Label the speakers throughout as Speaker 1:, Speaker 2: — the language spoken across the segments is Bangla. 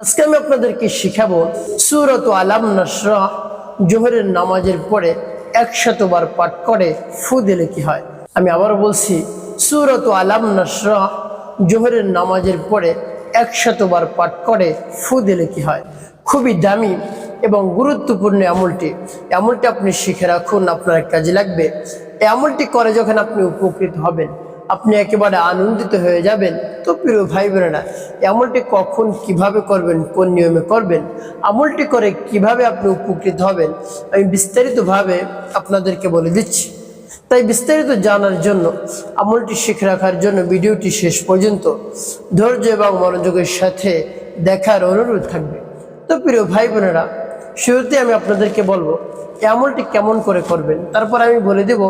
Speaker 1: আজকে আমি আপনাদেরকে শিখাবো সুরত আলাম নসরা জোহরের নামাজের পরে একশতবার পাঠ করে, ফু দিলে কি হয়? আমি আবার বলছি, সুরত আলাম নসরা জোহরের নামাজের পরে একশতবার পাঠ করে, ফু দিলে কি হয়? খুবই দামি এবং গুরুত্বপূর্ণ আমলটি। আমলটি আপনি শিখে রাখুন, আপনার কাজে লাগবে। এই আমলটি করে যখন আপনি উপকৃত হবেন আপনি একেবারে আনন্দিত হয়ে যাবেন। তো প্রিয় ভাই বোনেরা আমলটি কখন কীভাবে করবেন, কোন নিয়মে করবেন, আমলটি করে কীভাবে আপনি উপকৃত হবেন, আমি বিস্তারিতভাবে আপনাদেরকে বলে দিচ্ছি। তাই বিস্তারিত জানার জন্য, আমলটি শিখে রাখার জন্য ভিডিওটি শেষ পর্যন্ত ধৈর্য এবং মনোযোগের সাথে দেখার অনুরোধ থাকবে। তো প্রিয় ভাই বোনেরা শুরুতে আমি আপনাদেরকে বলব, এই আমলটি কেমন করে করবেন? তারপর আমি বলে দেব,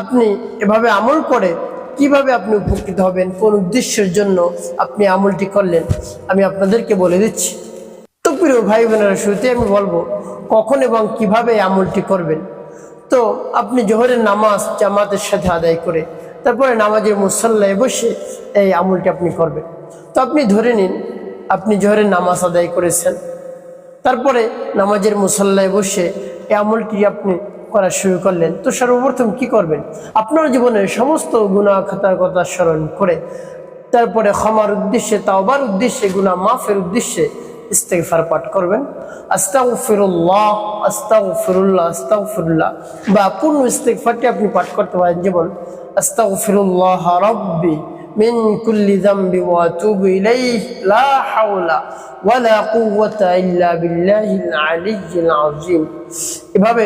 Speaker 1: আপনি এভাবে আমল করে কীভাবে আপনি উপকৃত হবেন? কোন উদ্দেশ্যের জন্য আপনি আমলটি করলেন? আমি আপনাদেরকে বলে দিচ্ছি। তো প্রিয় ভাই বোনেরা শুরুতে আমি বলব, কখন এবং কীভাবে আমলটি করবেন? তো আপনি জোহরের নামাজ জামাতের সাথে আদায় করে, তারপরে নামাজের মুসল্লায় বসে এই আমলটি আপনি করবেন। তো আপনি ধরে নিন, আপনি জোহরের নামাজ আদায় করেছেন, তারপরে নামাজের মুসল্লায় বসে এই আমলটি আপনি করা শুরু করলেন তো সর্বপ্রথম কি করবেন আপনার জীবনের সমস্ত গুণা খাতার কথা স্মরণ করে তারপরে ক্ষমার উদ্দেশ্যে তাওবার উদ্দেশ্যে গুণা মাফের উদ্দেশ্যে ইস্তেগফার পাঠ করবেন আস্তাউ ফিরুল্লাহ আস্তাউ ফিরুল্লাহ আস্তাউ ফিরুল্লাহ বা পূর্ণ ইস্তেগফারটি আপনি পাঠ করতে পারেন যেমন আস্তাউ ফিরুল্লাহ রব্বি من كل ذنب واتوب اليه لا حول ولا قوه الا بالله العلي العظيم এভাবে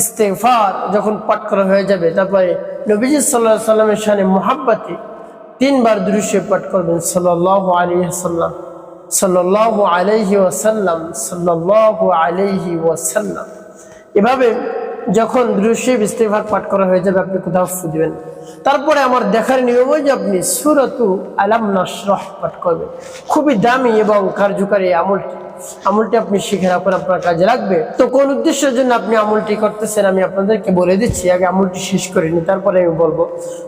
Speaker 1: ইস্তেগফার যখন পাঠ করা হয়ে যাবে, তারপরে নবীজি আলাইহি সাল্লামের শানে মুহাব্বতে তিনবার দৃশ্যে পাঠ করবেন, সাল্লাল্লাহু আলাইহি সাল্লাম সাল্লাল্লাহু আলাইহি ওয়াসাল্লাম, সাল্লাল্লাহু আলাইহি ওয়াসাল্লাম। এভাবে যখন দৃশ্যে ইস্তেফার পাঠ করা হয়ে যাবে, আপনি কোথাও ফু দিবেন তারপরে আমার দেখার নিয়ম যে আপনি সুরতু আলাম নাসরহ পাঠ করবেন। খুবই দামি এবং কার্যকারী আমলটি। আমলটি আপনি শিখে রাখুন, আপনার কাজে লাগবে। তো কোন উদ্দেশ্যের জন্য আপনি আমলটি করতেছেন আমি আপনাদেরকে বলে দিচ্ছি, আগে আমলটি শেষ করে নি তারপরে আমি বলব।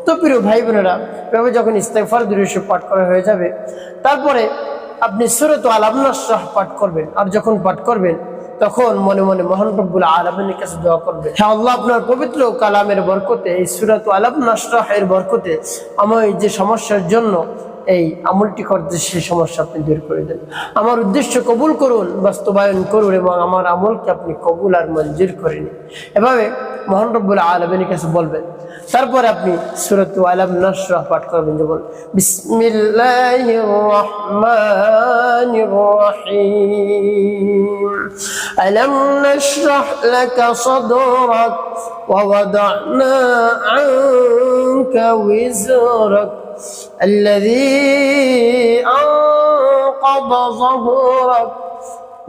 Speaker 1: তো প্রিয় ভাই বোনেরা, এভাবে যখন ইস্তেফার দৃশ্য পাঠ করা হয়ে যাবে, তারপরে আপনি সুরত আলাম নাসরহ পাঠ করবেন, আর যখন পাঠ করবেন, তখন মনে মনে মহান রব্বুল আলমের কাছে দোয়া করবে হ্যাঁ আল্লাহ, আপনার পবিত্র কালামের বরকতে, এই সুরাত আলাম নাসরাহের বরকতে, আমার যে সমস্যার জন্য এই আমলটি করতে সেই সমস্যা আপনি দূর করে দেন। আমার উদ্দেশ্য কবুল করুন, বাস্তবায়ন করুন এবং আমার আমলকে আপনি কবুল আর মঞ্জুর করে নিন। এভাবে মোহন রব্বুল আলমিনের কাছে বলবেন। তারপরে আপনি সুরত আলম নসরাহ পাঠ করবেন যেমন বিসমিল্লাহ রহমান রহিম। আলম নসরাহ লাকা সাদরাক ওয়া الذي أنقض ظهرك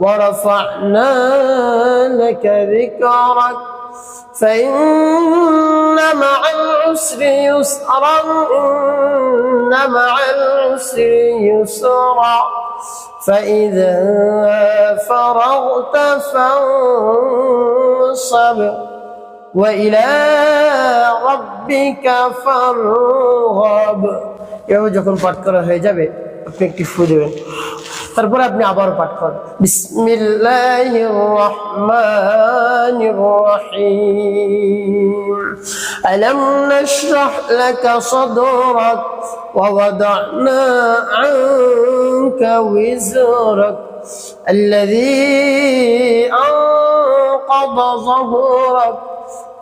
Speaker 1: ورفعنا لك ذكرك. فإن مع العسر يسرا إن مع العسر يسرا. فإذا فرغت فانصب. وإلى ربك فارغب এভাবে যখন পাঠ করা হয়ে যাবে আপনি একটি ফু দেবেন তারপরে আপনি আবার পাঠ করেন বিসমিল্লাহির রহমানির রহিম আলাম নাশরাহ লাকা সাদরাক ووضعنا عنك وزرك الذي أنقض ظهرك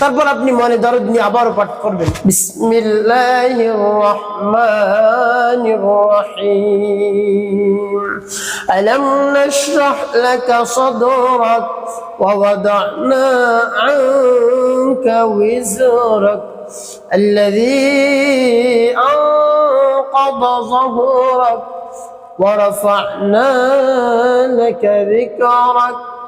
Speaker 1: তারপর আপনি মনে দরদ নিয়ে আবারও পাঠ করবেন বিসমিল্লাহির রহমানির রহিম আলাম নাশরাহ লাকা সাদরাক ووضعنا عنك وزرك الذي أنقض ظهرك ورفعنا لك ذكرك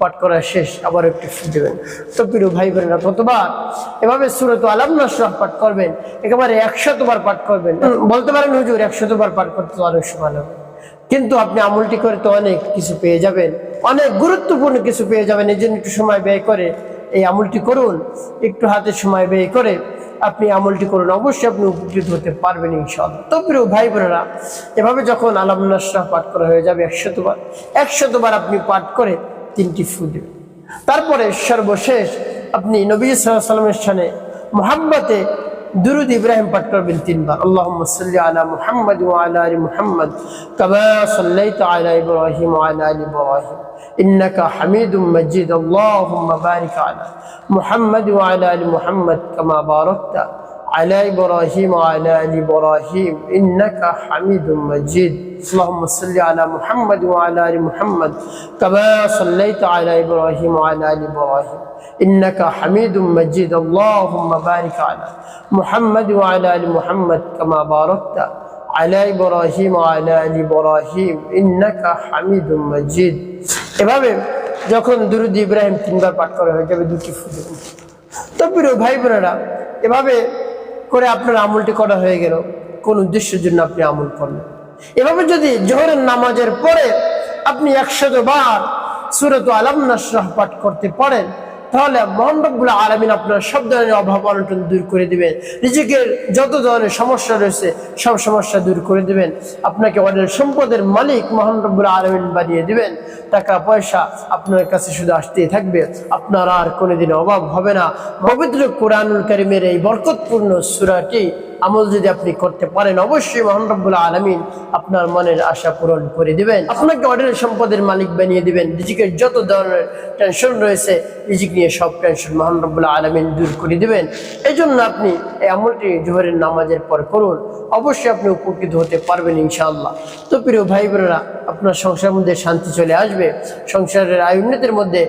Speaker 1: পাঠ করা শেষ আবার একটু দেবেন। তো প্রিয় ভাই বোনেরা কতবার এভাবে সুরত আলাম নসরাহ পাঠ করবেন একেবারে একশতবার পাঠ করবেন। বলতে পারেন হুজুর একশতবার পাঠ করতে অনেক সময় লাগবে কিন্তু আপনি আমলটি করে তো অনেক কিছু পেয়ে যাবেন অনেক গুরুত্বপূর্ণ কিছু পেয়ে যাবেন। এই জন্য একটু সময় ব্যয় করে এই আমলটি করুন একটু হাতে সময় ব্যয় করে আপনি আমলটি করুন। অবশ্যই আপনি উপকৃত হতে পারবেন ইনশাআল্লাহ। তো প্রিয় ভাই বোনেরা এভাবে যখন আলাম নসরাহ পাঠ করা হয়ে যাবে একশতবার একশতবার আপনি পাঠ করে তিনটি ফু দেবেন তারপরে সর্বশেষ আপনি নবী সাল্লামের সামনে মোহাম্মতে দুরুদ ইব্রাহিম পাঠ করবেন তিনবার আল্লাহ সাল্লি আলা মুহাম্মদ ওয়ালা আলি মুহাম্মদ কামা সাল্লাইতা আলা ইব্রাহিম ওয়ালা আলি ইব্রাহিম إنك حميد مجيد اللهم بارك على محمد وعلى آل محمد كما باركت على إبراهيم وعلى آل إبراهيم إنك حميد مجيد اللهم صل على محمد وعلى آل محمد كما صليت على إبراهيم وعلى آل إبراهيم إنك حميد مجيد اللهم بارك على محمد وعلى آل محمد كما باركت على إبراهيم وعلى آل إبراهيم إنك حميد مجيد এভাবে যখন দুরুদ ইব্রাহিম তিনবার পাঠ করা হয়ে যাবে দুটি ফুটে তো প্রিয় ভাই বোনেরা এভাবে করে আপনার আমলটি করা হয়ে গেল। কোন উদ্দেশ্যের জন্য আপনি আমল করলেন? এভাবে যদি জোহরের নামাজের পরে আপনি একশত বার সুরত আলাম নাসরাহ পাঠ করতে পারেন তাহলে মন্ডপগুলো আলমিন আপনার সব ধরনের অভাব অনটন দূর করে দিবেন। নিজেকের যত ধরনের সমস্যা রয়েছে, সব সমস্যা দূর করে দিবেন। আপনাকে অনেক সম্পদের মালিক মোহান রব্বুল আলমিন বানিয়ে দিবেন। টাকা, পয়সা আপনার কাছে শুধু আসতেই থাকবে। আপনার আর কোনোদিন অভাব হবে না। পবিত্র কোরআনুল করিমের এই বরকতপূর্ণ সুরাটি আমল যদি আপনি করতে পারেন, অবশ্যই মোহান রব্বুল আলমিন আপনার মনের আশা পূরণ করে দিবেন। আপনাকে অঢেল সম্পদের মালিক বানিয়ে দিবেন। রিজিকের যত ধরনের টেনশন রয়েছে, রিজিক নিয়ে সব টেনশন মোহান রব্বুল আলমিন দূর করে দিবেন। এই জন্য আপনি এই আমলটি জোহরের নামাজের পর করুন। অবশ্যই আপনি উপকৃত হতে পারবেন ইনশাআল্লাহ। তো প্রিয় ভাই বোনেরা আপনার সংসারের মধ্যে শান্তি চলে আসবে। সংসারের আয় উন্নতির মধ্যে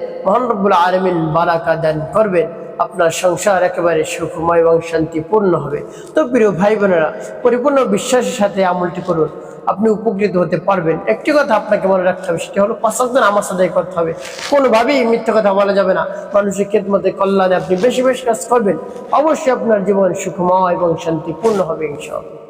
Speaker 1: রব্বুল আলমিন বারাকা দান করবেন। আপনার সংসার একেবারে সুখময় এবং শান্তিপূর্ণ হবে। তো প্রিয় ভাই বোনেরা পরিপূর্ণ বিশ্বাসের সাথে আমলটি করুন। আপনি উপকৃত হতে পারবেন। একটি কথা আপনাকে মনে রাখতে হবে, সেটি হলো পাঁচজন আমার সাথে করতে হবে। কোনোভাবেই মিথ্যা কথা বলা যাবে না। মানুষের খেদমতে, কল্যাণে আপনি বেশি বেশি কাজ করবেন। অবশ্যই আপনার জীবন সুখময় এবং শান্তিপূর্ণ হবে, ইনশাআল্লাহ।